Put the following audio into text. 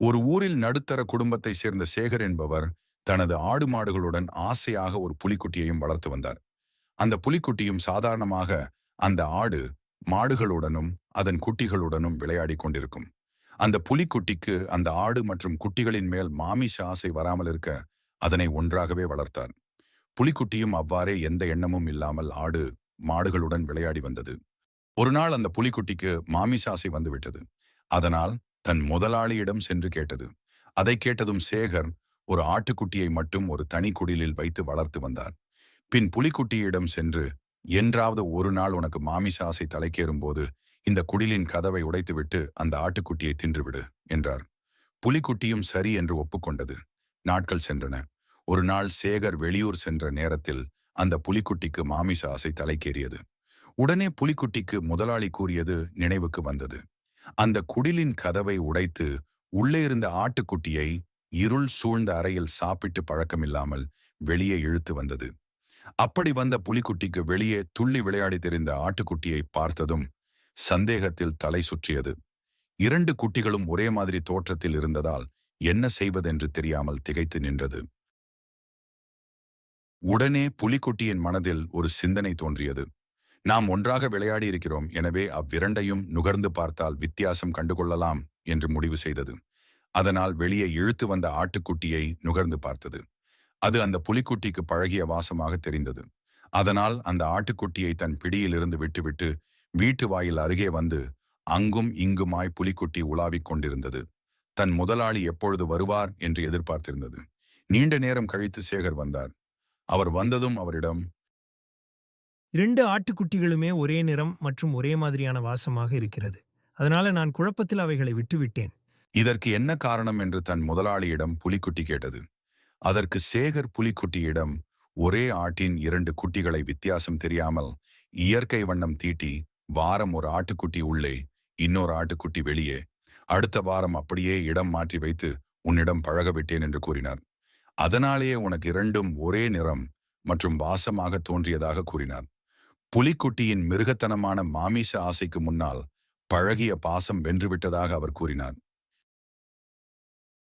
ஒரு ஊரில் நடுத்தர குடும்பத்தை சேர்ந்த சேகர் என்பவர் தனது ஆடு மாடுகளுடன் ஆசையாக ஒரு புலிக்குட்டியையும் வளர்த்து வந்தார். அந்த புலிக்குட்டியும் சாதாரணமாக அந்த ஆடு மாடுகளுடனும் அதன் குட்டிகளுடனும் விளையாடி கொண்டிருக்கும். அந்த புலிக்குட்டிக்கு அந்த ஆடு மற்றும் குட்டிகளின் மேல் மாமிச ஆசை வராமல் இருக்க அதனை ஒன்றாகவே வளர்த்தார். புலிக்குட்டியும் அவ்வாறே எந்த எண்ணமும் இல்லாமல் ஆடு மாடுகளுடன் விளையாடி வந்தது. ஒரு நாள் அந்த புலிக்குட்டிக்கு மாமிசாசை வந்துவிட்டது. அதனால் தன் முதலாளியிடம் சென்று கேட்டது. அதை கேட்டதும் சேகர் ஒரு ஆட்டுக்குட்டியை மட்டும் ஒரு தனி குடிலில் வைத்து வளர்த்து வந்தார். பின் புலிக்குட்டியிடம் சென்று என்றாவது ஒரு நாள் உனக்கு மாமிச ஆசை தலைக்கேறும் போது இந்த குடிலின் கதவை உடைத்துவிட்டு அந்த ஆட்டுக்குட்டியை தின்றுவிடு என்றார். புலிக்குட்டியும் சரி என்று ஒப்புக்கொண்டது. நாட்கள் சென்றன. ஒரு நாள் சேகர் வெளியூர் சென்ற நேரத்தில் அந்த புலிக்குட்டிக்கு மாமிச ஆசை தலைக்கேறியது. உடனே புலிக்குட்டிக்கு முதலாளி கூறியது நினைவுக்கு வந்தது. அந்த குடிலின் கதவை உடைத்து உள்ளே இருந்த ஆட்டுக்குட்டியை இருள் சூழ்ந்த அறையில் சாப்பிட்டு பழக்கமில்லாமல் வெளியே இழுத்து வந்தது. அப்படி வந்த புலிக்குட்டிக்கு வெளியே துள்ளி விளையாடி தெரிந்த ஆட்டுக்குட்டியை பார்த்ததும் சந்தேகத்தில் தலை சுற்றியது. இரண்டு குட்டிகளும் ஒரே மாதிரி தோற்றத்தில் இருந்ததால் என்ன செய்வதென்று தெரியாமல் திகைத்து நின்றது. உடனே புலிக்குட்டியின் மனதில் ஒரு சிந்தனை தோன்றியது. நாம் ஒன்றாக விளையாடி இருக்கிறோம். எனவே அவ்விரண்டையும் நுகர்ந்து பார்த்தால் வித்தியாசம் கண்டுகொள்ளலாம் என்று முடிவு செய்தது. அதனால் வெளியே இழுத்து வந்த ஆட்டுக்குட்டியை நுகர்ந்து பார்த்தது. அது அந்த புலிக்குட்டிக்கு பழகிய வாசமாக தெரிந்தது. அதனால் அந்த ஆட்டுக்குட்டியை தன் பிடியிலிருந்து விட்டுவிட்டு வீட்டு வாயில் அருகே வந்து அங்கும் இங்குமாய் புலிக்குட்டி உலாவிக் கொண்டிருந்தது. தன் முதலாளி எப்பொழுது வருவார் என்று எதிர்பார்த்திருந்தது. நீண்ட நேரம் கழித்து சேகர் வந்தார். அவர் வந்ததும் அவரிடம் இரண்டு ஆட்டுக்குட்டிகளுமே ஒரே நிறம் மற்றும் ஒரே மாதிரியான வாசமாக இருக்கிறது. அதனால நான் குழப்பத்தில் அவைகளை விட்டுவிட்டேன். இதற்கு என்ன காரணம் என்று தன் முதலாளியிடம் புலிக்குட்டி கேட்டது. அதற்கு சேகர் புலிக்குட்டியிடம் ஒரே ஆட்டின் இரண்டு குட்டிகளை வித்தியாசம் தெரியாமல் இயற்கை வண்ணம் தீட்டி வாரம் ஒரு ஆட்டுக்குட்டி உள்ளே இன்னொரு ஆட்டுக்குட்டி வெளியே அடுத்த வாரம் அப்படியே இடம் மாற்றி வைத்து உன்னிடம் பழக விட்டேன் என்று கூறினார். அதனாலேயே உனக்கு இரண்டும் ஒரே நிறம் மற்றும் வாசமாக தோன்றியதாக கூறினார். புலிக்குட்டியின் மிருகத்தனமான மாமிச ஆசைக்கு முன்னால் பழகிய பாசம் வென்றுவிட்டதாக அவர் கூறினார்.